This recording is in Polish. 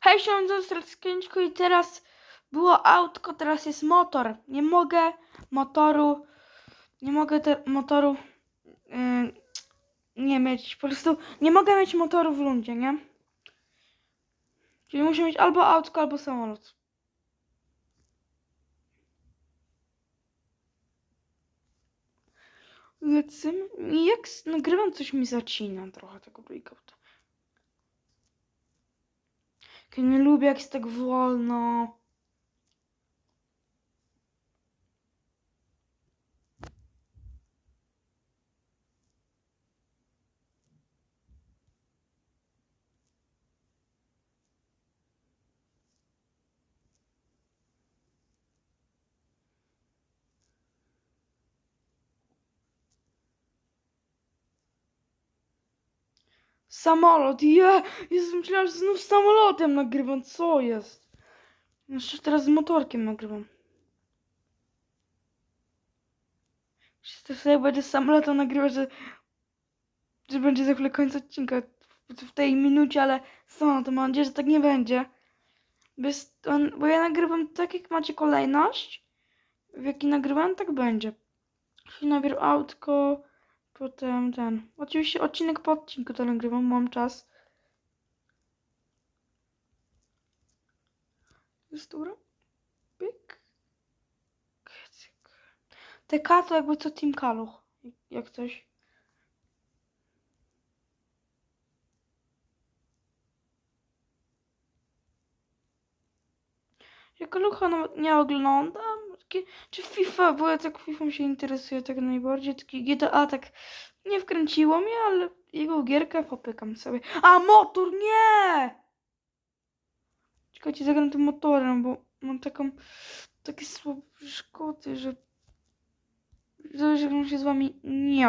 Hej, siądę Strackięćko i teraz było autko, teraz jest motor. Nie mogę motoru, nie mogę te, motoru yy, nie mieć, po prostu nie mogę mieć motoru w rundzie, nie? Czyli muszę mieć albo autko, albo samolot. Lecimy. Jak nagrywam, coś mi zacina trochę tego breakouta. Nie lubię, jak jest tak wolno. Samolot, je! Jezu, myślałam, że znów samolotem nagrywam, co jest? Jeszcze teraz z motorkiem nagrywam. Jeszcze sobie będzie samolotem nagrywać, że, że będzie za chwilę końca odcinka w, tej minucie, ale to mam nadzieję, że tak nie będzie. Bo, ja nagrywam tak, jak macie kolejność, w jaki nagrywam, tak będzie. Czyli najpierw autko, potem ten. Oczywiście odcinek po odcinku to nagrywam, mam czas. Jest dobra? Pyk. Kycyk. TK to jakby co Team Kaluch, jak coś. Ja Kalucha nawet nie oglądam. Takie- Czy FIFA, bo ja tak FIFA się interesuję tak najbardziej. Taki GTA tak nie wkręciło mnie, ale jego gierkę popykam sobie. A motor, nie! Czekajcie, zagram tym motorem, bo mam taką, takie słabe szkody, że... Zależy, jak on się z wami nie.